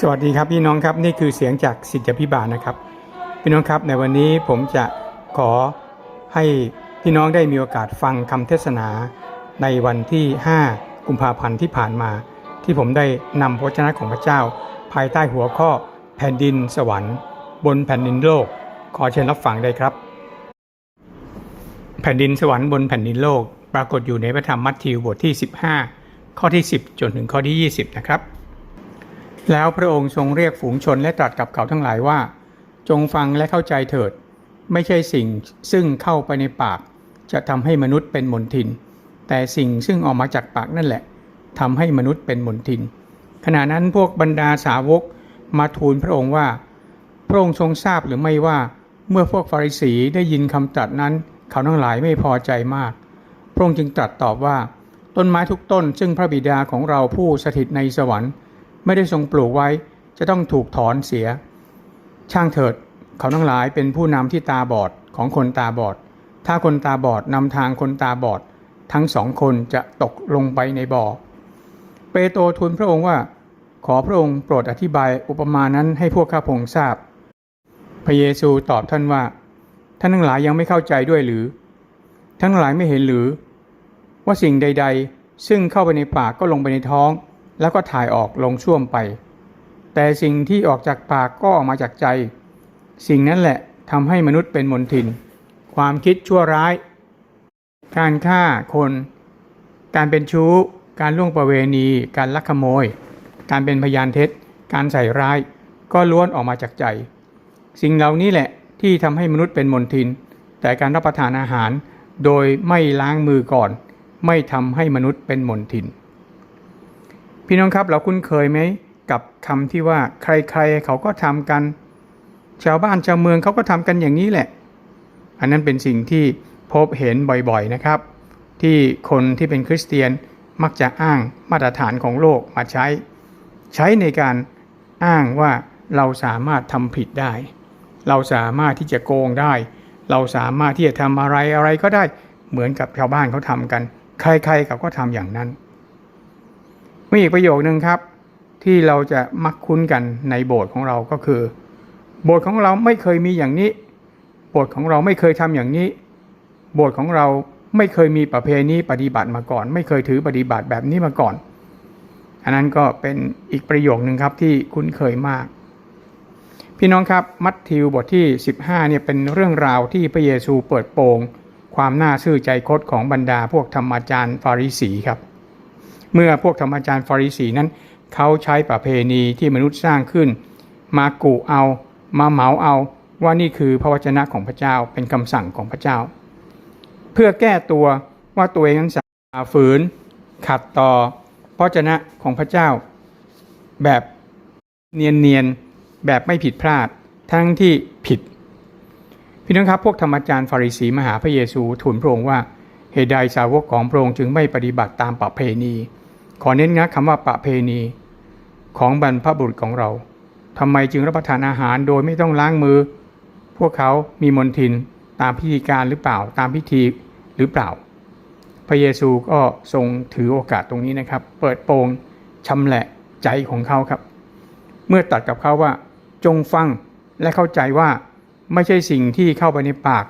สวัสดีครับพี่น้องครับนี่คือเสียงจากสิทธิพิบาลนะครับ พี่น้องครับในวันนี้ผมจะขอให้พี่น้องได้มีโอกาสฟังคำเทศนาในวันที่ 5 กุมภาพันธ์ที่ผ่านมา ที่ผมได้นำพระวจนะของพระเจ้า ภายใต้หัวข้อแผ่นดินสวรรค์ บนแผ่นดินโลก ขอเชิญรับฟังได้ครับ แผ่นดินสวรรค์บนแผ่นดินโลก ปรากฏอยู่ในพระธรรมมัทธิวบทที่ 15 ข้อที่ 10 จนถึงข้อที่ 20 นะครับ แล้วพระองค์ทรงเรียกฝูงชนและตรัสกับเขาทั้งหลายว่า จงฟังและเข้าใจเถิด ไม่ใช่สิ่งซึ่งเข้าไปในปาก จะทำให้มนุษย์เป็นมนทิน แต่สิ่งซึ่งออกมาจากปากนั่นแหละทำให้มนุษย์เป็นมนทิน ขณะนั้นพวกบรรดาสาวกมาทูลพระองค์ว่า พระองค์ทรงทราบหรือไม่ว่า เมื่อพวกฟาริสีได้ยินคำตรัสนั้น เขาทั้งหลายไม่พอใจมาก พระองค์จึงตรัสตอบว่า ต้นไม้ทุกต้นซึ่งพระบิดาของเราผู้สถิตในสวรรค์ ไม่ได้ทรงปลูกไว้ จะต้องถูกถอนเสีย ช่างเถิด เขาทั้งหลายเป็นผู้นำที่ตาบอดของคนตาบอด ถ้าคนตาบอดนำทางคนตาบอด ทั้งสองคนจะตกลงไปในบ่อ เปโตรทูลพระองค์ว่า ขอพระองค์โปรดอธิบายอุปมานั้นให้พวกข้าพงทราบ พระเยซูตอบท่านว่า ท่านทั้งหลายยังไม่เข้าใจด้วยหรือ ท่านทั้งหลายไม่เห็นหรือ ว่าสิ่งใด ๆ ซึ่งเข้าไปในปากก็ลงไปในท้อง แล้วก็ถ่ายออกลงช่วมไป แต่สิ่งที่ออกจากปากก็ออกมาจากใจ สิ่งนั้นแหละทำให้มนุษย์เป็นมนทิน ความคิดชั่วร้าย การฆ่าคน การเป็นชู้ การล่วงประเวณี การลักขโมย การเป็นพยานเท็จ การใส่ร้าย ก็ล้วนออกมาจากใจ สิ่งเหล่านี้แหละที่ทำให้มนุษย์เป็นมนทิน แต่การรับประทานอาหารโดยไม่ล้างมือก่อน ไม่ทำให้มนุษย์เป็นมนทิน พี่น้องครับเราคุ้นเคยไหมกับคำที่ว่าใครๆเขาก็ทำกัน ชาวบ้านชาวเมืองเขาก็ทำกันอย่างนี้แหละ อันนั้นเป็นสิ่งที่พบเห็นบ่อยๆนะครับ ที่คนที่เป็นคริสเตียนมักจะอ้างมาตรฐานของโลกมาใช้ ใช้ในการอ้างว่าเราสามารถทำผิดได้ เราสามารถที่จะโกงได้ เราสามารถที่จะทำอะไรอะไรก็ได้เหมือนกับชาวบ้านเขาทำกัน ใครๆเขาก็ทำอย่างนั้น มีอีกประโยคนึงครับ ที่เราจะมักคุ้นกันในโบสถ์ของเราก็คือ โบสถ์ของเราไม่เคยมีอย่างนี้ โบสถ์ของเราไม่เคยทำอย่างนี้ โบสถ์ของเราไม่เคยมีประเพณีปฏิบัติมาก่อน ไม่เคยถือปฏิบัติแบบนี้มาก่อน อันนั้นก็เป็นอีกประโยคนึงครับที่คุ้นเคยมาก พี่น้องครับมัทธิวบทที่ 15เนี่ยเป็นเรื่องราวที่พระเยซูเปิดโปงความน่าซื่อใจคดของบรรดาพวกธรรมาจารย์ฟาริสีครับ เมื่อพวกธรรมอาจารย์ฟาริสีนั้น เขาใช้ประเพณีที่มนุษย์สร้างขึ้น มากุเอา มาเหมาเอาว่านี่คือพระวจนะของพระเจ้าเป็นคำสั่งของพระเจ้า เพื่อแก้ตัวว่าตัวเองนั้นฝ่าฝืน ขัดต่อพระวจนะของพระเจ้า แบบเนียนๆแบบไม่ผิดพลาดทั้งที่ผิดพี่น้องครับพวกธรรมจารย์ฟาริสีมหาพระเยซูทูลพระองค์ว่าเหตุใดสาวกของพระองค์จึงไม่ปฏิบัติตามประเพณี ขอเน้นนะคำว่าประเพณีของบรรพบุรุษของเราทำไมจึงรับประทานอาหารโดยไม่ต้องล้างมือ พวกเขามีมนทินตามพิธีการหรือเปล่าตามพิธีหรือเปล่า พระเยซูก็ทรงถือโอกาสตรงนี้นะครับ เปิดโปงชำแหละใจของเขาครับ เมื่อตัดกับเขาว่า จงฟังและเข้าใจว่าไม่ใช่สิ่งที่เข้าไปในปาก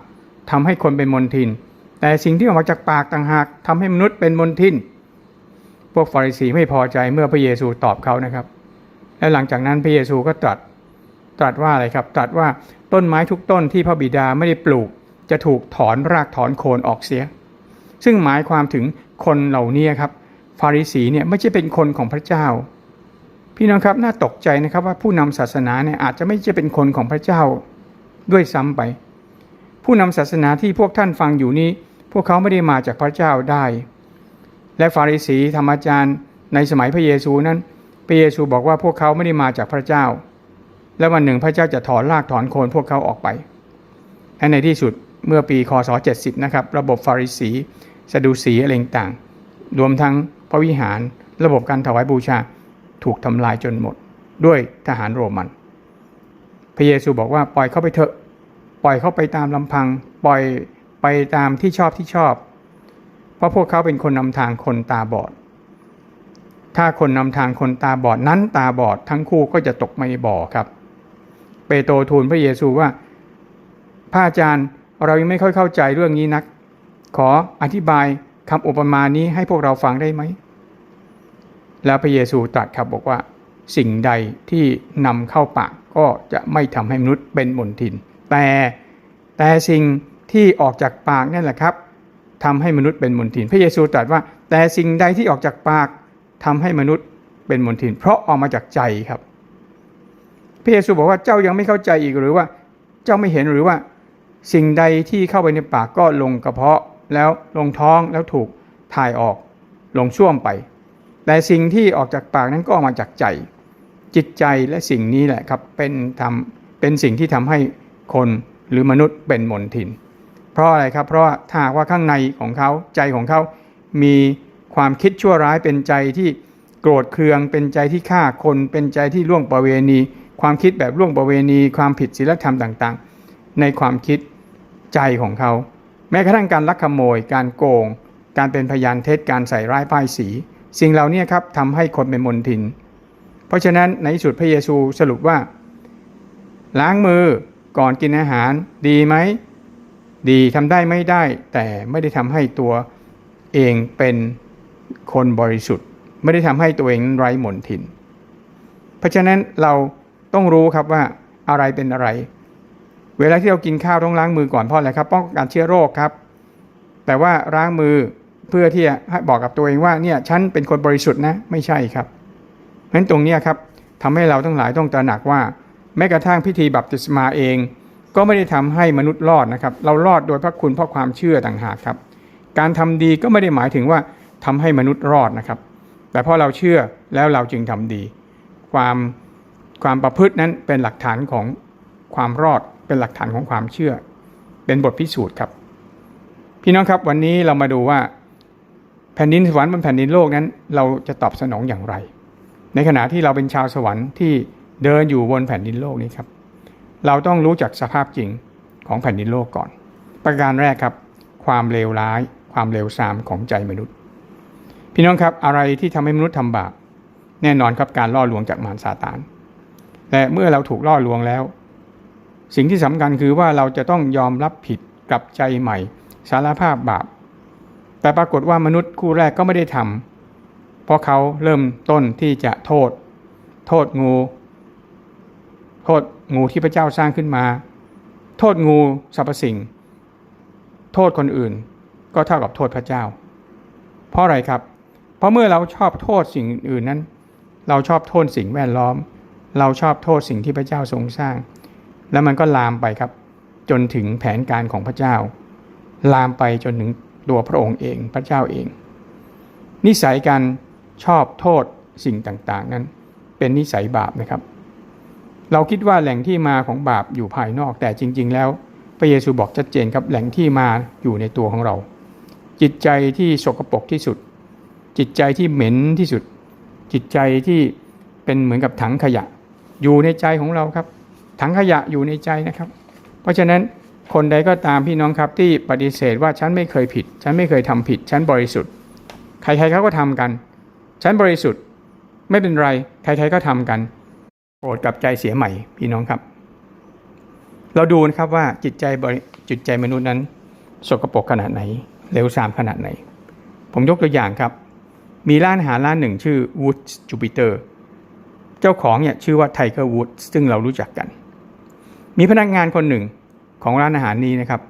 ทำให้คนเป็นมนทิน แต่สิ่งที่ออกมาจากปากต่างหากทำให้มนุษย์เป็นมนทิน พวกฟาริสีไม่พอใจเมื่อพระเยซูตอบเขานะครับ และหลังจากนั้นพระเยซูก็ตรัสตรัสว่าอะไรครับ ตรัสว่าต้นไม้ทุกต้นที่พระบิดาไม่ได้ปลูก จะถูกถอนรากถอนโคนออกเสีย ซึ่งหมายความถึงคนเหล่านี้ครับ ฟาริสีเนี่ยไม่ใช่เป็นคนของพระเจ้า พี่น้องครับน่าตกใจนะครับว่าผู้นำศาสนาเนี่ยอาจจะไม่ใช่เป็นคนของพระเจ้าด้วยซ้ำไป ผู้นำศาสนาที่พวกท่านฟังอยู่นี้ พวกเขาไม่ได้มาจากพระเจ้าได้ และฟาริสีธรรมอาจารย์ในสมัยพระเยซูนั้น พระเยซูบอกว่าพวกเขาไม่ได้มาจากพระเจ้า และวันหนึ่งพระเจ้าจะถอนรากถอนโคนพวกเขาออกไปและในที่สุดเมื่อปีคศ70นะครับระบบฟาริสีสะดูสีอะไรต่างๆรวมทั้งพระวิหารระบบการถวายบูชาถูกทำลายจนหมด ด้วยทหารโรมัน พระเยซูบอกว่าปล่อยเขาไปเถอะ ปล่อยเขาไปตามลำพัง ปล่อยไปตามที่ชอบที่ชอบ เพราะพวกเขาเป็นคนนำทางคนตาบอด ถ้าคนนำทางคนตาบอดนั้นตาบอดทั้งคู่ก็จะตกไม่บ่อครับ เปโตรทูลพระเยซูว่าพระอาจารย์เรายังไม่ค่อยเข้าใจเรื่องนี้นัก ขออธิบายคำอุปมานี้ให้พวกเราฟังได้ไหม แล้วพระเยซูตรัสครับบอกว่า สิ่งใดที่นำเข้าปากก็จะไม่ทำให้มนุษย์เป็นมนทิน แต่แต่สิ่งที่ออกจากปากนั่นแหละครับ ทำให้มนุษย์เป็นมนทิน พระเยซูตรัสว่า แต่สิ่งใดที่ออกจากปากทำให้มนุษย์เป็นมนทิน เพราะออกมาจากใจครับ พระเยซูบอกว่าเจ้ายังไม่เข้าใจอีกหรือว่า เจ้าไม่เห็นหรือว่า สิ่งใดที่เข้าไปในปากก็ลงกระเพาะแล้วลงท้องแล้วถูกถ่ายออกลงช่วมไป แต่สิ่งที่ออกจากปากนั้นก็ออกมาจากใจ จิตใจและสิ่งนี้แหละครับเป็นทำเป็นสิ่งที่ทำให้คนหรือมนุษย์เป็นมนทิน เพราะอะไรครับ เพราะว่าถ้าหากว่าข้างในของเขาใจของเขา มีความคิดชั่วร้ายเป็นใจที่โกรธเคือง เป็นใจที่ฆ่าคน เป็นใจที่ล่วงประเวณี ความคิดแบบล่วงประเวณี ความผิดศีลธรรมต่างๆ ในความคิดใจของเขา แม้กระทั่งการลักขโมย การโกง การเป็นพยานเท็จ การใส่ร้ายป้ายสี สิ่งเหล่านี้ครับทำให้คนเป็นมนทิน เพราะฉะนั้นในสุดพระเยซูสรุปว่า ล้างมือก่อนกินอาหารดีไหม ดีทำได้ไม่ได้ แต่ไม่ได้ทำให้ตัวเองเป็นคนบริสุทธิ์ ไม่ได้ทำให้ตัวเองไร้หมนทิน เพราะฉะนั้นเราต้องรู้ครับว่าอะไรเป็นอะไร เวลาที่เรากินข้าวต้องล้างมือก่อนเพราะอะไรครับป้องกันเชื้อโรคครับ แต่ว่าล้างมือเพื่อที่จะให้บอกกับตัวเองว่าเนี่ยฉันเป็นคนบริสุทธิ์นะไม่ใช่ครับเพราะฉะนั้นตรงนี้ครับทำให้เราทั้งหลายต้องตระหนักว่า แม้กระทั่งพิธีบัพติศมาเอง ก็ไม่ได้ทำให้มนุษย์รอดนะครับ เรารอดโดยพระคุณเพราะความเชื่อต่างหากครับ การทำดีก็ไม่ได้หมายถึงว่าทำให้มนุษย์รอดนะครับ แต่เพราะเราเชื่อแล้วเราจึงทำดี ความความประพฤตินั้นเป็นหลักฐานของความรอด เป็นหลักฐานของความเชื่อ เป็นบทพิสูจน์ครับ พี่น้องครับวันนี้เรามาดูว่าแผ่นดินสวรรค์บนแผ่นดินโลกนั้น เราจะตอบสนองอย่างไร ในขณะที่เราเป็นชาวสวรรค์ที่เดินอยู่บนแผ่นดินโลกนี้ครับ เราต้องรู้จักสภาพจริงของแผ่นดินโลกก่อน ประการแรกครับ ความเลวร้าย ความเลวทรามของใจมนุษย์ พี่น้องครับอะไรที่ทำให้มนุษย์ทำบาปแน่นอนครับการล่อลวงจากมารซาตานแต่เมื่อเราถูกล่อลวงแล้ว สิ่งที่สำคัญคือว่าเราจะต้องยอมรับผิดกลับใจใหม่ สารภาพบาป แต่ปรากฏว่ามนุษย์คู่แรกก็ไม่ได้ทำเพราะเขาเริ่มต้นที่จะโทษ โทษงู โทษ งูที่พระเจ้าสร้างขึ้นมา โทษงูสรรพสิ่ง โทษคนอื่น ก็เท่ากับโทษพระเจ้า เพราะอะไรครับ เพราะเมื่อเราชอบโทษสิ่งอื่นนั้น เราชอบโทษสิ่งแวดล้อม เราชอบโทษสิ่งที่พระเจ้าทรงสร้าง แล้วมันก็ลามไปครับ จนถึงแผนการของพระเจ้า ลามไปจนถึงตัวพระองค์เองพระเจ้าเอง นิสัยการชอบโทษสิ่งต่างๆ นั้น เป็นนิสัยบาปนะครับ เราคิดว่าแหล่งที่มาของบาปอยู่ภายนอก แต่จริง ๆ แล้ว พระเยซูบอกชัดเจนครับแหล่งที่มาอยู่ในตัวของเรา จิตใจที่สกปรกที่สุด จิตใจที่เหม็นที่สุด จิตใจที่เป็นเหมือนกับถังขยะ อยู่ในใจของเราครับ ถังขยะอยู่ในใจนะครับ เพราะฉะนั้นคนใดก็ตามพี่น้องครับที่ปฏิเสธว่าฉันไม่เคยผิด ฉันไม่เคยทำผิด ฉันบริสุทธิ์ ใครๆเขาก็ทำกัน ฉันบริสุทธิ์ ไม่เป็นไร ใครๆก็ทำกัน โปรดกลับใจเสียใหม่พี่น้องครับ เราดูนะครับว่าจิตใจบริจิตใจมนุษย์นั้น สกปรกขนาดไหนเลวทรามขนาดไหน ผมยกตัวอย่างครับ มีร้านอาหารร้านหนึ่งชื่อ Woods Jupiter เจ้าของเนี่ยชื่อว่า Tiger Woods ซึ่งเรารู้จักกัน มีพนักงานคนหนึ่งของร้านอาหารนี้นะครับ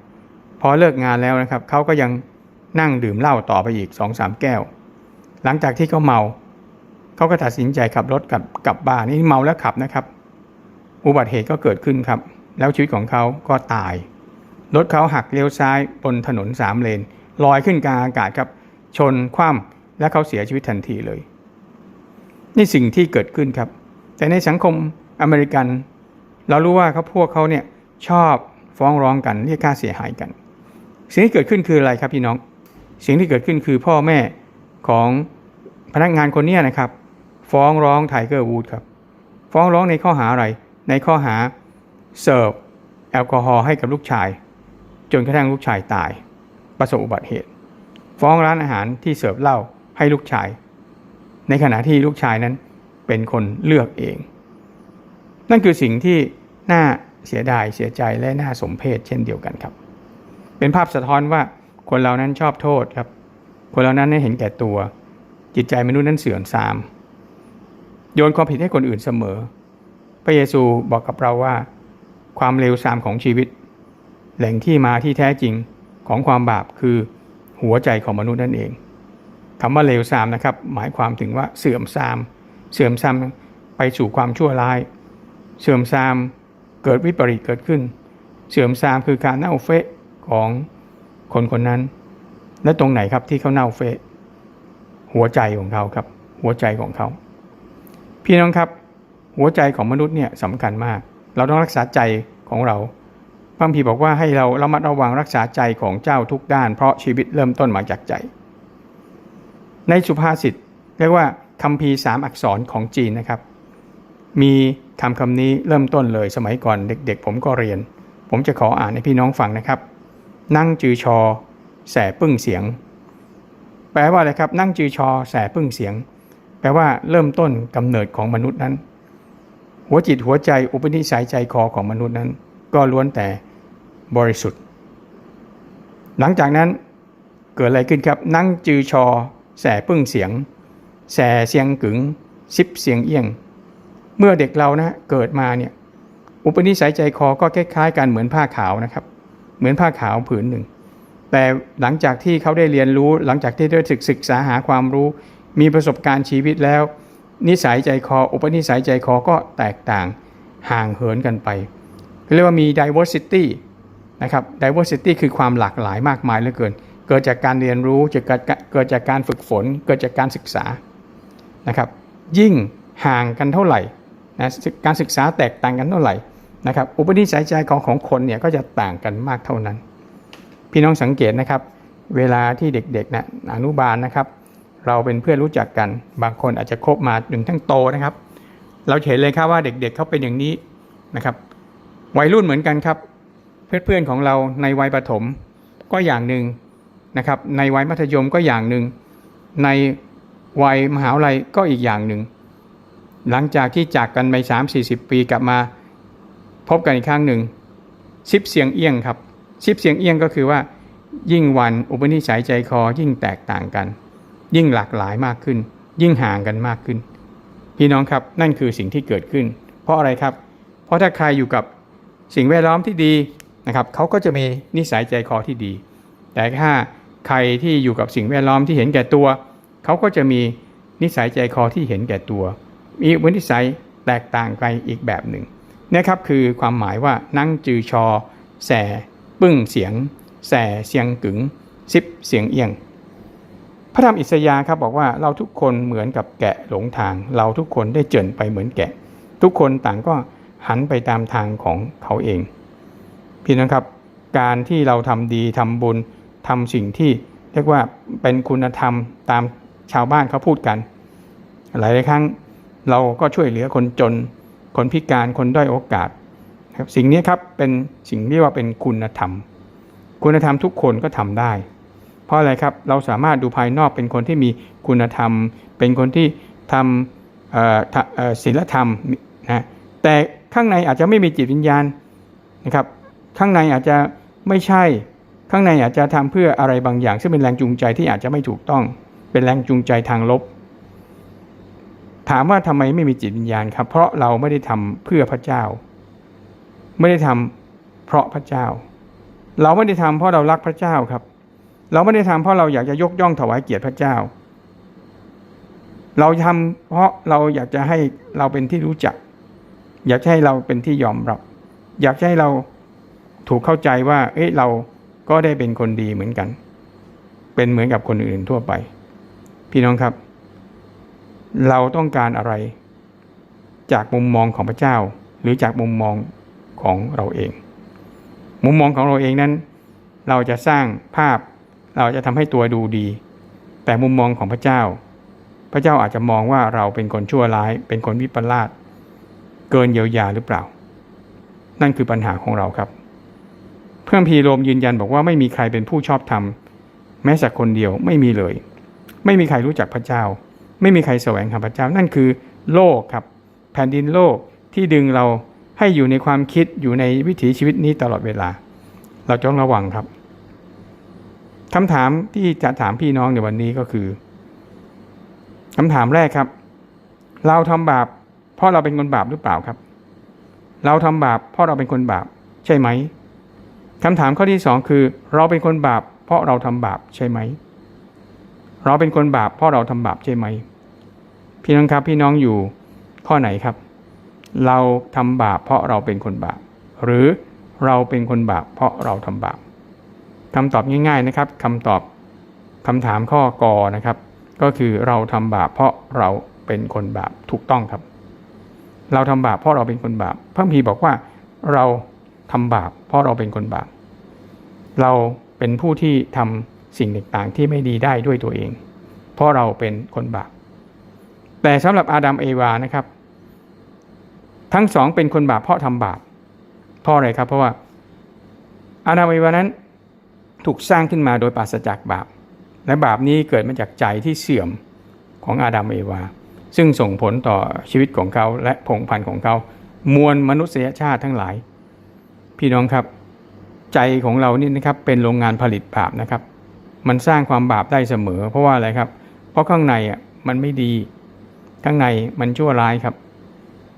พอเลิกงานแล้วนะครับเขาก็ยังนั่งดื่มเหล้าต่อไปอีกสองสามแก้ว หลังจากที่เขาเมา เขาก็ตัดสินใจขับรถกลับกลับบ้านนี่เมาแล้วขับนะครับ อุบัติเหตุก็เกิดขึ้นครับ แล้วชีวิตของเขาก็ตาย รถเขาหักเลี้ยวซ้ายบนถนนสามเลนลอยขึ้นกลางอากาศครับชนคว่ำและเขาเสียชีวิตทันทีเลย นี่สิ่งที่เกิดขึ้นครับ แต่ในสังคมอเมริกัน เรารู้ว่าเขาพวกเขาเนี่ยชอบฟ้องร้องกันเรียกค่าเสียหายกัน สิ่งที่เกิดขึ้นคืออะไรครับพี่น้อง สิ่งที่เกิดขึ้นคือพ่อแม่ของพนักงานคนเนี้ยนะครับ ฟ้องร้องไทเกอร์วูดครับ ฟ้องร้องในข้อหาอะไร ในข้อหาเสิร์ฟแอลกอฮอล์ให้กับลูกชาย จนกระทั่งลูกชายตาย ประสบอุบัติเหตุ ฟ้องร้านอาหารที่เสิร์ฟเหล้าให้ลูกชาย ในขณะที่ลูกชายนั้นเป็นคนเลือกเอง นั่นคือสิ่งที่น่าเสียดายเสียใจและน่าสมเพชเช่นเดียวกันครับ เป็นภาพสะท้อนว่าคนเรานั้นชอบโทษครับ คนเรานั้นเห็นแก่ตัว จิตใจมนุษย์นั้นเสื่อมทราม โยนความผิดให้คนอื่นเสมอ พระเยซูบอกกับเราว่า ความเลวทรามของชีวิต แหล่งที่มาที่แท้จริงของความบาปคือหัวใจของมนุษย์นั่นเองคำว่าเลวทรามนะครับ หมายความถึงว่าเสื่อมทราม เสื่อมทรามไปสู่ความชั่วร้าย เสื่อมทรามเกิดวิปริตเกิดขึ้น เสื่อมทรามคือการเน่าเฟะของคนคนนั้น และตรงไหนครับที่เขาเน่าเฟะหัวใจของเขาครับ หัวใจของเขา พี่น้องครับ หัวใจของมนุษย์เนี่ยสำคัญมาก เราต้องรักษาใจของเราพระคัมภีบอกว่าให้เราระมัดระวังรักษาใจของเจ้าทุกด้าน เพราะชีวิตเริ่มต้นมาจากใจ ในสุภาษิตเรียกว่าคำพีสามอักษรของจีนนะครับ มีคำคำนี้เริ่มต้นเลยสมัยก่อนเด็กๆ ผมก็เรียน ผมจะขออ่านให้พี่น้องฟังนะครับ นั่งจือชอ แสปึ้งเสียง แปลว่าอะไรครับ นั่งจือชอ แสปึ้งเสียง แปลว่าเริ่มต้นกำเนิดของมนุษย์นั้น หัวจิตหัวใจอุปนิสัยใจคอของมนุษย์นั้น ก็ล้วนแต่บริสุทธิ์ หลังจากนั้นเกิดอะไรขึ้นครับ นั่งจือชอ แสปึ้งเสียง แสเสียงกึ๋งซิบเสียงเอี้ยง เมื่อเด็กเรานะเกิดมาเนี่ยอุปนิสัยใจคอก็คล้ายๆกันเหมือนผ้าขาวนะครับ เหมือนผ้าขาวผืนหนึ่ง แต่หลังจากที่เขาได้เรียนรู้หลังจากที่ได้ศึกศึกษาหาความรู้ มีประสบการณ์ชีวิตแล้ว นิสัยใจคอ อุปนิสัยใจคอก็แตกต่างห่างเหินกันไปเรียกว่ามี diversity นะครับ diversity คือความหลากหลายมากมายเหลือเกิน เกิดจากการเรียนรู้เกิดเกิดจากการฝึกฝน เกิดจากการศึกษานะครับยิ่งห่างกันเท่าไหร่นะการศึกษาแตกต่างกันเท่าไหร่นะครับอุปนิสัยใจของของคนเนี่ยก็จะต่างกันมากเท่านั้น พี่น้องสังเกตนะครับ เวลาที่เด็กๆนะอนุบาลนะครับ เราเป็นเพื่อนรู้จักกัน บางคนอาจจะคบมาถึงทั้งโตนะครับ เราเห็นเลยครับว่าเด็กๆเขาเป็นอย่างนี้นะครับ วัยรุ่นเหมือนกันครับ เพื่อนๆของเราในวัยประถมก็อย่างหนึ่งนะครับ ในวัยมัธยมก็อย่างหนึ่ง ในวัยมหาวิทยาลัยก็อีกอย่างหนึ่ง หลังจากที่จากกันไปสามสี่สิบปีกลับมา พบกันอีกครั้งหนึ่งซิบเสียงเอียงครับซิบเสียงเอียงก็คือว่า ยิ่งวันอุปนิสัยใจคอยิ่งแตกต่างกัน ยิ่งหลากหลายมากขึ้น ยิ่งห่างกันมากขึ้น พี่น้องครับนั่นคือสิ่งที่เกิดขึ้น เพราะอะไรครับ เพราะถ้าใครอยู่กับสิ่งแวดล้อมที่ดีนะครับเขาก็จะมีนิสัยใจคอที่ดี แต่ถ้าใครที่อยู่กับสิ่งแวดล้อมที่เห็นแก่ตัว เขาก็จะมีนิสัยใจคอที่เห็นแก่ตัว มีวินิสัยแตกต่างไปอีกแบบหนึ่งนะครับคือความหมายว่านั่งจือชอแสปึ้งเสียง แสเสียงกึ๋งซิบเสียงเอียง ระธรรมอิสยาห์ครับบอกว่าเราทุกคนเหมือนกับแกะหลงทาง เราทุกคนได้เจินไปเหมือนแกะ ทุกคนต่างก็หันไปตามทางของเขาเอง พี่น้องครับ การที่เราทำดีทำบุญทำสิ่งที่เรียกว่าเป็นคุณธรรมตามชาวบ้านเขาพูดกัน หลายครั้งเราก็ช่วยเหลือคนจน คนพิการคนด้อยโอกาสครับสิ่งนี้ครับเป็นสิ่งที่ว่าเป็นคุณธรรม คุณธรรมทุกคนก็ทำได้ เพราะอะไรครับเราสามารถดูภายนอกเป็นคนที่มีคุณธรรม เป็นคนที่ทำศีลธรรมนะแต่ข้างในอาจจะไม่มีจิตวิญญาณนะครับ ข้างในอาจจะไม่ใช่ข้างในอาจจะทำเพื่ออะไรบางอย่าง ซึ่งเป็นแรงจูงใจที่อาจจะไม่ถูกต้อง เป็นแรงจูงใจทางลบ ถามว่าทำไมไม่มีจิตวิญญาณครับ เพราะเราไม่ได้ทำเพื่อพระเจ้า ไม่ได้ทำเพราะพระเจ้า เราไม่ได้ทำเพราะเรารักพระเจ้าครับ เราไม่ได้ทำเพราะเราอยากจะยกย่องถวายเกียรติพระเจ้า เราทำเพราะเราอยากจะให้เราเป็นที่รู้จัก อยากให้เราเป็นที่ยอมรับ อยากให้เราถูกเข้าใจว่า เอ้ยเราก็ได้เป็นคนดีเหมือนกัน เป็นเหมือนกับคนอื่นทั่วไป พี่น้องครับ เราต้องการอะไร จากมุมมองของพระเจ้า หรือจากมุมมองของเราเอง มุมมองของเราเองนั้น เราจะสร้างภาพ เราจะทำให้ตัวดูดี แต่มุมมองของพระเจ้า พระเจ้าอาจจะมองว่าเราเป็นคนชั่วร้าย เป็นคนวิปลาสเกินเยียวยาหรือเปล่า นั่นคือปัญหาของเราครับ เพื่อนพีโรมยืนยันบอกว่าไม่มีใครเป็นผู้ชอบธรรมแม้สักคนเดียวไม่มีเลย ไม่มีใครรู้จักพระเจ้า ไม่มีใครแสวงหาพระเจ้านั่นคือโลกครับ แผ่นดินโลกที่ดึงเราให้อยู่ในความคิดอยู่ในวิถีชีวิตนี้ตลอดเวลา เราจงระวังครับ คำถามที่จะถามพี่น้องในวันนี้ก็คือคำถามแรกครับ เราทำบาปเพราะเราเป็นคนบาปหรือเปล่าครับ เราทำบาปเพราะเราเป็นคนบาปใช่ไหมคำถามข้อที่สองคือ เราเป็นคนบาป เพราะเราทำบาปใช่ไหม เราเป็นคนบาป เพราะเราทำบาปใช่ไหม พี่น้องครับพี่น้องอยู่ข้อไหนครับ เราทำบาป เพราะเราเป็นคนบาป หรือเราเป็นคนบาป เพราะเราทำบาป คำตอบง่ายๆนะครับคำตอบคำถามข้อกอนะครับ ก็คือเราทำบาปเพราะเราเป็นคนบาปถูกต้องครับ เราทำบาปเพราะเราเป็นคนบาปพระคัมภีบอกว่าเราทำบาปเพราะเราเป็นคนบาป เราเป็นผู้ที่ทำสิ่งต่างๆที่ไม่ดีได้ด้วยตัวเอง เพราะเราเป็นคนบาป แต่สำหรับอาดัมเอวานะครับ ทั้งสองเป็นคนบาปเพราะทำบาปเพราะอะไรครับ เพราะว่าอาดัมเอวานั้น ถูกสร้างขึ้นมาโดยปราศจากบาป และบาปนี้เกิดมาจากใจที่เสื่อมของอาดัมเอวา ซึ่งส่งผลต่อชีวิตของเขาและผงพันธุ์ของเขา มวลมนุษยชาติทั้งหลาย พี่น้องครับ ใจของเรานี่นะครับเป็นโรงงานผลิตบาปนะครับ มันสร้างความบาปได้เสมอ เพราะว่าอะไรครับ เพราะข้างในอะมันไม่ดี ข้างในมันชั่วร้ายครับ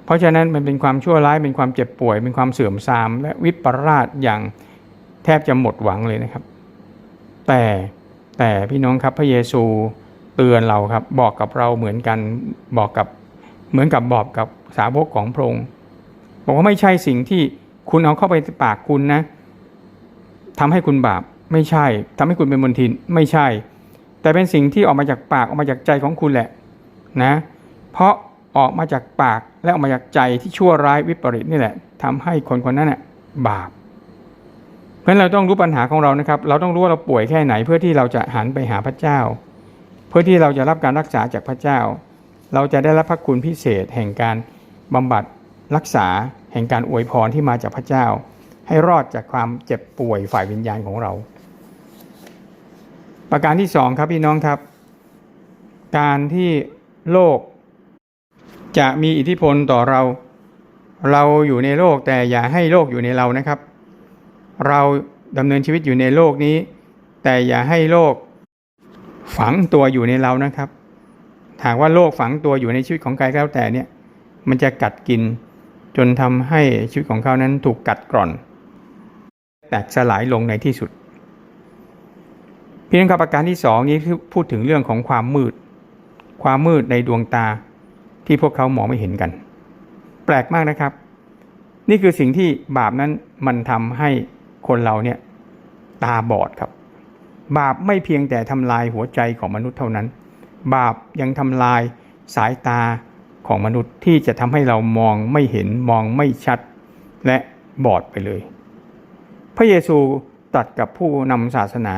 เพราะฉะนั้นมันเป็นความชั่วร้ายเป็นความเจ็บป่วย เป็นความเสื่อมทราม และวิปราชอย่าง แทบจะหมดหวังเลยนะครับ แต่แต่พี่น้องครับพระเยซูเตือนเราครับ บอกกับเราเหมือนกันบอกกับเหมือนกับบอกกับสาวกของพระองค์บอกว่าไม่ใช่สิ่งที่คุณเอาเข้าไปปากคุณนะทำให้คุณบาปไม่ใช่ทำให้คุณเป็นมลทินไม่ใช่ แต่เป็นสิ่งที่ออกมาจากปากออกมาจากใจของคุณแหละนะ เพราะออกมาจากปากและออกมาจากใจที่ชั่วร้ายวิปริตนี่แหละทำให้คนคนนั้นน่ะบาป เพราะเราต้องรู้ปัญหาของเรานะครับ เราต้องรู้ว่าเราป่วยแค่ไหน เพื่อที่เราจะหันไปหาพระเจ้า เพื่อที่เราจะรับการรักษาจากพระเจ้า เราจะได้รับพระคุณพิเศษ แห่งการบำบัดรักษาแห่งการอวยพรที่มาจากพระเจ้า ให้รอดจากความเจ็บป่วยฝ่ายวิญญาณของเรา ประการที่สองครับพี่น้องครับ การที่โลกจะมีอิทธิพลต่อเรา เราอยู่ในโลกแต่อย่าให้โลกอยู่ในเรานะครับ เราดำเนินชีวิตอยู่ในโลกนี้ แต่อย่าให้โลกฝังตัวอยู่ในเรานะครับหากว่าโลกฝังตัวอยู่ในชีวิตของใครก็แล้วแต่เนี่ย มันจะกัดกินจนทำให้ชีวิตของเขานั้นถูกกัดกร่อน แตกสลายลงในที่สุดพี่น้องครับประการที่สองนี้คือพูดถึงเรื่องของความมืด ความมืดในดวงตาที่พวกเขามองไม่เห็นกัน แปลกมากนะครับ นี่คือสิ่งที่บาปนั้นมันทำให้ คนเราเนี่ยตาบอดครับ บาปไม่เพียงแต่ทำลายหัวใจของมนุษย์เท่านั้น บาปยังทำลายสายตาของมนุษย์ที่จะทำให้เรามองไม่เห็นมองไม่ชัด และบอดไปเลย พระเยซูตรัสกับผู้นำศาสนา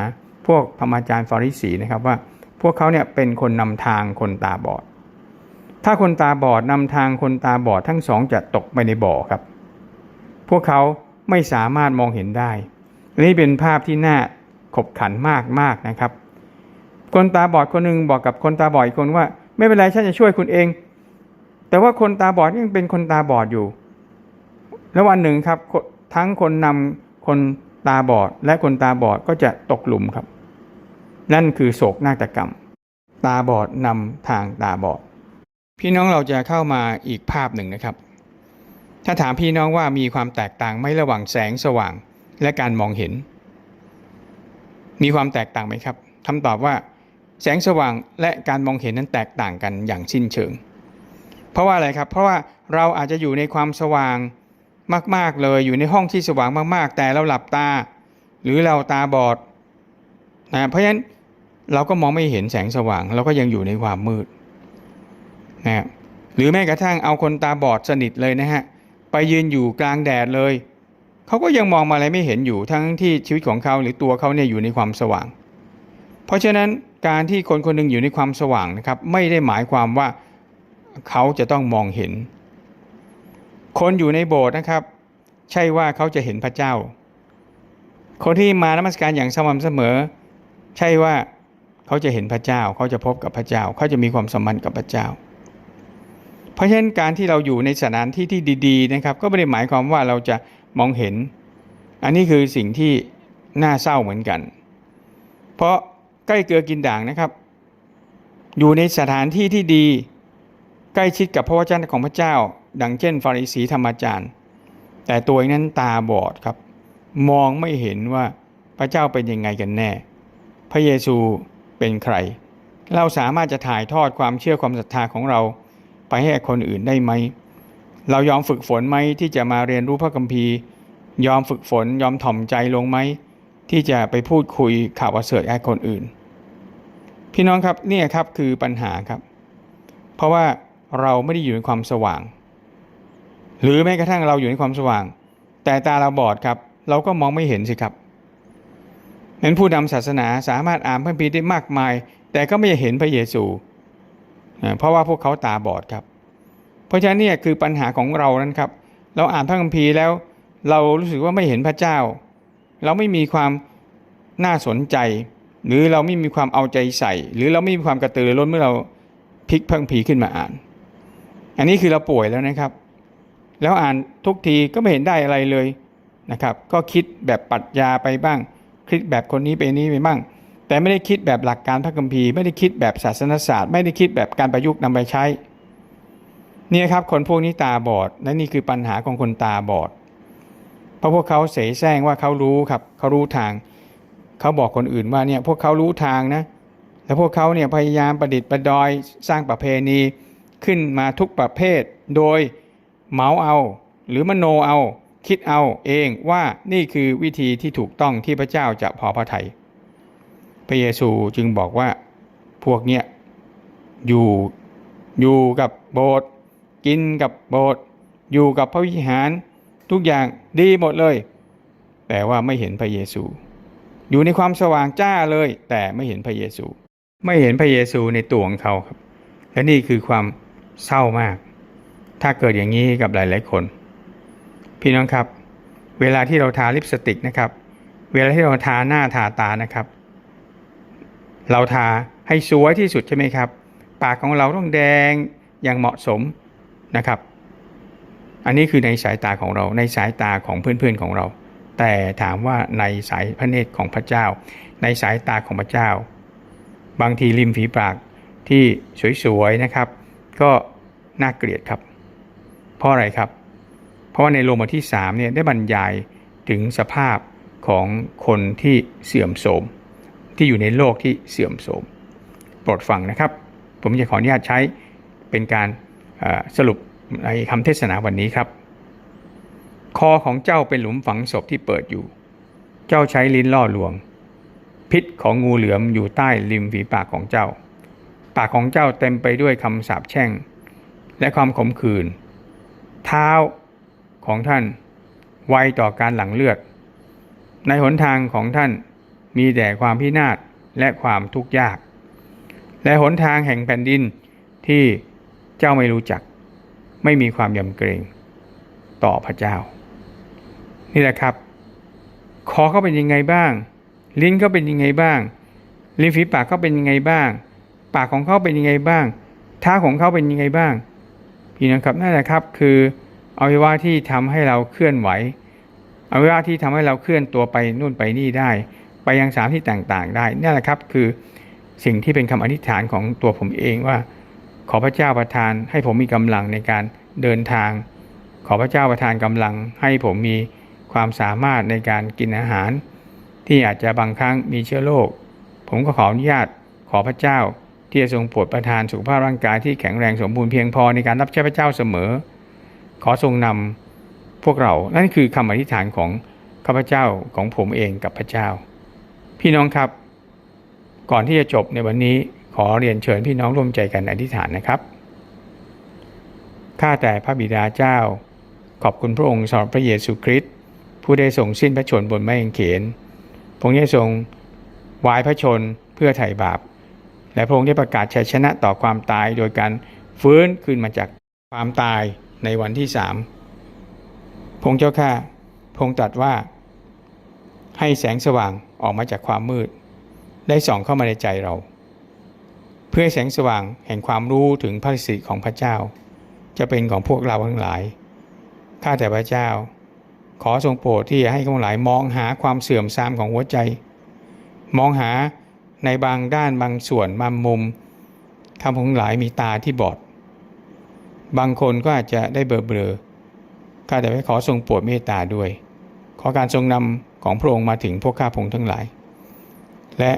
พวกธรรมาจารย์ฟาริสีนะครับว่า พวกเขาเนี่ยเป็นคนนำทางคนตาบอด ถ้าคนตาบอดนำทางคนตาบอดทั้งสองจะตกไปในบ่อครับ พวกเขา ไม่สามารถมองเห็นได้ นี่เป็นภาพที่น่าขบขันมากมากนะครับ คนตาบอดคนหนึ่งบอกกับคนตาบอดอีกคนว่า ไม่เป็นไรฉันจะช่วยคุณเอง แต่ว่าคนตาบอดยังเป็นคนตาบอดอยู่ แล้ววันหนึ่งครับทั้งคนนำคนตาบอดและคนตาบอดก็จะตกหลุมครับ นั่นคือโศกนาฏกรรม ตาบอดนำทางตาบอด พี่น้องเราจะเข้ามาอีกภาพหนึ่งนะครับ ถ้าถามพี่น้องว่ามีความแตกต่างไหมระหว่างแสงสว่างและการมองเห็น มีความแตกต่างไหมครับคำตอบว่า แสงสว่างและการมองเห็นนั้นแตกต่างกันอย่างสิ้นเชิง เพราะว่าอะไรครับ เพราะว่าเราอาจจะอยู่ในความสว่างมากๆเลยอยู่ในห้องที่สว่างมากๆ แต่เราหลับตา หรือเราตาบอดนะเพราะฉะนั้นเราก็มองไม่เห็นแสงสว่าง เราก็ยังอยู่ในความมืดนะหรือแม้กระทั่งเอาคนตาบอดสนิทเลยนะฮะ ไปยืนอยู่กลางแดดเลย เขาก็ยังมองมาอะไรไม่เห็นอยู่ทั้งที่ชีวิตของเขาหรือตัวเขาเนี่ยอยู่ในความสว่าง เพราะฉะนั้นการที่คนคนหนึ่งอยู่ในความสว่างนะครับ ไม่ได้หมายความว่าเขาจะต้องมองเห็น คนอยู่ในโบสถ์นะครับ ใช่ว่าเขาจะเห็นพระเจ้า คนที่มานมัสการอย่างสม่ำเสมอ ใช่ว่าเขาจะเห็นพระเจ้า เขาจะพบกับพระเจ้า เขาจะมีความสัมพันธ์กับพระเจ้า เพราะฉะนั้นการที่เราอยู่ในสถานที่ที่ดี ๆ นะครับ ก็ไม่ได้หมายความว่าเราจะมองเห็น อันนี้คือสิ่งที่น่าเศร้าเหมือนกัน เพราะใกล้เกลือกินด่างนะครับ อยู่ในสถานที่ที่ดี ใกล้ชิดกับพระวจนะของพระเจ้า ดังเช่น ฟาริสีธรรมจารย์ แต่ตัวเองนั้นตาบอดครับ มองไม่เห็นว่าพระเจ้าเป็นยังไงกันแน่ พระเยซูเป็นใคร เราสามารถจะถ่ายทอดความเชื่อความศรัทธาของเรา ไปให้คนอื่นได้ไหม เรายอมฝึกฝนไหมที่จะมาเรียนรู้พระคัมภีร์ ยอมฝึกฝนยอมถ่อมใจลงไหม ที่จะไปพูดคุยข่าวประเสริฐให้คนอื่น พี่น้องครับนี่ครับคือปัญหาครับ เพราะว่าเราไม่ได้อยู่ในความสว่าง หรือแม้กระทั่งเราอยู่ในความสว่าง แต่ตาเราบอดครับ เราก็มองไม่เห็นสิครับนั้นผู้นำศาสนาสามารถอ่านพระคัมภีร์ได้มากมาย แต่ก็ไม่เห็นพระเยซู เพราะว่าพวกเขาตาบอดครับ เพราะฉะนั้นเนี่ยคือปัญหาของเรานั้นครับ เราอ่านพระคัมภีร์แล้ว เรารู้สึกว่าไม่เห็นพระเจ้า เราไม่มีความน่าสนใจ หรือเราไม่มีความเอาใจใส่ หรือเราไม่มีความกระตือรือร้นเมื่อเราพลิกพระคัมภีร์ขึ้นมาอ่าน อันนี้คือเราป่วยแล้วนะครับ แล้วอ่านทุกทีก็ไม่เห็นได้อะไรเลยนะครับ ก็คิดแบบปรัชญาไปบ้าง คิดแบบคนนี้ไปนี้ไปบ้าง แต่ไม่ได้คิดแบบหลักการพระคัมภีร์ไม่ได้คิดแบบศาสนศาสตร์ ไม่ได้คิดแบบการประยุกต์นำไปใช้เนี่ยครับคนพวกนี้ตาบอดและนี่คือปัญหาของคนตาบอด เพราะพวกเขาเสแสร้งว่าเขารู้ครับเขารู้ทาง เขาบอกคนอื่นว่าเนี่ยพวกเขารู้ทางนะแล้วพวกเขาเนี่ยพยายามประดิษฐ์ประดอยสร้างประเพณีขึ้นมาทุกประเภท โดยเหมาเอา หรือมโนเอา คิดเอาเองว่านี่คือวิธีที่ถูกต้องที่พระเจ้าจะพอพระทยัย ระเยซูจึงบอกว่าพวกเนี้ยอยู่อยู่กับโบสถ์กินกับโบสถ์อยู่กับพระวิหารทุกอย่างดีหมดเลย แต่ว่าไม่เห็นพระเยซู อยู่ในความสว่างจ้าเลย แต่ไม่เห็นพระเยซู ไม่เห็นพระเยซูในตัวของเขาครับ และนี่คือความเศร้ามาก ถ้าเกิดอย่างนี้กับหลาย ๆ คน พี่น้องครับ เวลาที่เราทาลิปสติกนะครับ เวลาที่เราทาหน้าทาตานะครับ เราทาให้สวยที่สุดใช่ไหมครับ ปากของเราต้องแดงอย่างเหมาะสมนะครับ อันนี้คือในสายตาของเรา ในสายตาของเพื่อนๆของเรา แต่ถามว่าในสายพระเนตรของพระเจ้า ในสายตาของพระเจ้า บางทีริมฝีปากที่สวยๆนะครับ ก็น่าเกลียดครับ เพราะอะไรครับ เพราะว่าในโรมาที่3เนี่ยได้บรรยายถึงสภาพของคนที่เสื่อมโทรม ที่อยู่ในโลกที่เสื่อมโทรมโปรดฟังนะครับ ผมจะขออนุญาตใช้เป็นการสรุปในคำเทศนาวันนี้ครับ คอของเจ้าเป็นหลุมฝังศพที่เปิดอยู่ เจ้าใช้ลิ้นล่อลวง พิษของงูเหลือมอยู่ใต้ริมฝีปากของเจ้า ปากของเจ้าเต็มไปด้วยคำสาปแช่ง และความขมขื่นเท้าของท่านไวต่อการหลั่งเลือด ในหนทางของท่าน มีแต่ความพินาศและความทุกข์ยาก และหนทางแห่งแผ่นดินที่เจ้าไม่รู้จัก ไม่มีความยำเกรงต่อพระเจ้า นี่แหละครับ คอเขาเป็นยังไงบ้าง ลิ้นเขาเป็นยังไงบ้าง ลิ้นฝีปากเขาเป็นยังไงบ้าง ปากของเขาเป็นยังไงบ้างเท้าของเขาเป็นยังไงบ้างพี่น้องครับนั่นแหละครับคืออวัยวะที่ทำให้เราเคลื่อนไหวอวัยวะที่ทำให้เราเคลื่อนตัวไปนู่นไปนี่ได้ ไปยังสามที่ต่างๆ ได้นี่แหละครับคือสิ่งที่เป็นคำอธิษฐานของตัวผมเองว่า ขอพระเจ้าประทานให้ผมมีกำลังในการเดินทาง ขอพระเจ้าประทานกำลัง ให้ผมมีความสามารถในการกินอาหาร ที่อาจจะบางครั้งมีเชื้อโรคผมก็ขออนุญาตขอพระเจ้าที่จะทรงโปรดประทานสุขภาพร่างกายที่แข็งแรงสมบูรณ์เพียงพอในการรับใช้พระเจ้าเสมอ ขอทรงนำพวกเรา นั่นคือคำอธิษฐานของข้าพเจ้าของผมเองกับพระเจ้า พี่น้องครับ ก่อนที่จะจบในวันนี้ขอเรียนเชิญพี่น้องร่วมใจกันอธิษฐานนะครับ ข้าแต่พระบิดาเจ้า ขอบคุณพระองค์สำหรับพระเยซูคริสต์ผู้ได้ทรงสิ้นพระชนบนไม้กางเขนพระองค์ได้ทรงวายพระชนเพื่อไถ่บาป และพระองค์ได้ประกาศชัยชนะต่อความตายโดยการฟื้นขึ้นมาจากความตายในวันที่สามพระองค์เจ้าข้าพระองค์ตรัสว่าให้แสงสว่าง ออกมาจากความมืด ได้ส่องเข้ามาในใจเรา เพื่อแสงสว่างแห่งความรู้ถึงพระสิริของพระเจ้า จะเป็นของพวกเราทั้งหลายข้าแต่พระเจ้า ขอทรงโปรดที่จะให้ทั้งหลายมองหาความเสื่อมทรามของหัวใจ มองหาในบางด้านบางส่วนบางมุมทำของหลายมีตาที่บอด บางคนก็อาจจะได้เบลอเบลอข้าแต่พระขอทรงโปรดเมตตาด้วย ขอการทรงนำ ของพระองค์มาถึงพวกข้าพงทั้งหลาย และ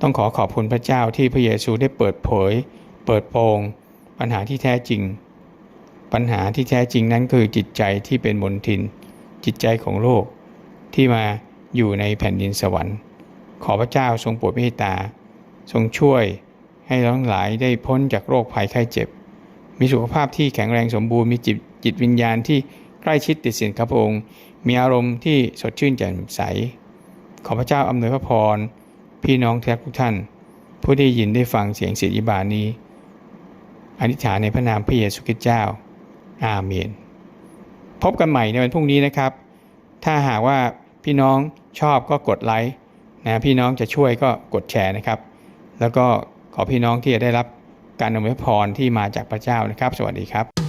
ต้องขอขอบคุณพระเจ้าที่พระเยซูได้เปิดเผย เปิดโปงปัญหาที่แท้จริง ปัญหาที่แท้จริงนั้นคือจิตใจที่เป็นมนทิน จิตใจของโลกที่มาอยู่ในแผ่นดินสวรรค์ ขอพระเจ้าทรงโปรดเมตตา ทรงช่วยให้ทั้งหลายได้พ้นจากโรคภัยไข้เจ็บ มีสุขภาพที่แข็งแรงสมบูรณ์มีจิตจิตวิญญาณที่ใกล้ชิดติดสินกับพระองค์ มีอารมณ์ที่สดชื่นแจ่มใส ขอพระเจ้าอำนวยพระพร พี่น้องทุกท่าน ผู้ได้ยินได้ฟังเสียงเสียงอิบานนี้ อธิษฐานในพระนามพระเยซูคริสต์เจ้า อาเมน พบกันใหม่ในวันพรุ่งนี้นะครับ ถ้าหากว่าพี่น้องชอบก็กดไลค์นะพี่น้องจะช่วยก็กดแชร์นะครับ แล้วก็ขอพี่น้องที่จะได้รับการอำนวยพรที่มาจากพระเจ้านะครับ สวัสดีครับ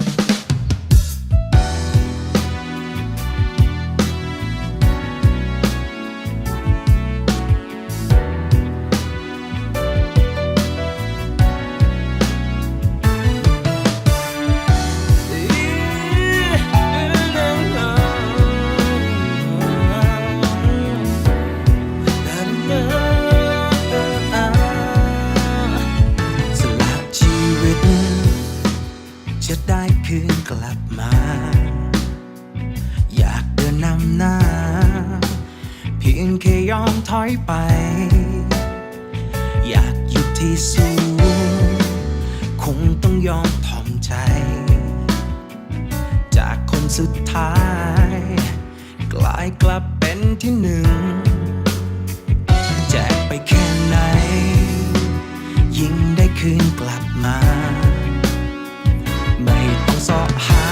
สุดท้าย กลายกลับเป็นที่หนึ่ง แจกไปแค่ไหน ยิ่งได้คืนกลับมา ไม่ต้องสอหา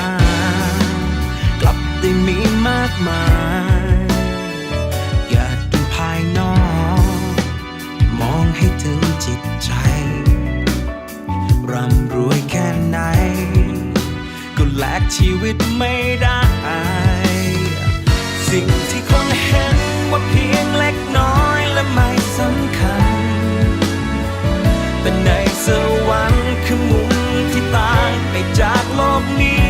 กลับได้มีมากมาย อย่าดูภายนอก มองให้ถึงจิตใจ ร่ำรวย แลกชีวิตไม่ได้ สิ่งที่คนเห็นว่าเพียงเล็กน้อยและไม่สำคัญ แต่ในสวรรค์คือมุมที่ต่างไปจากโลกนี้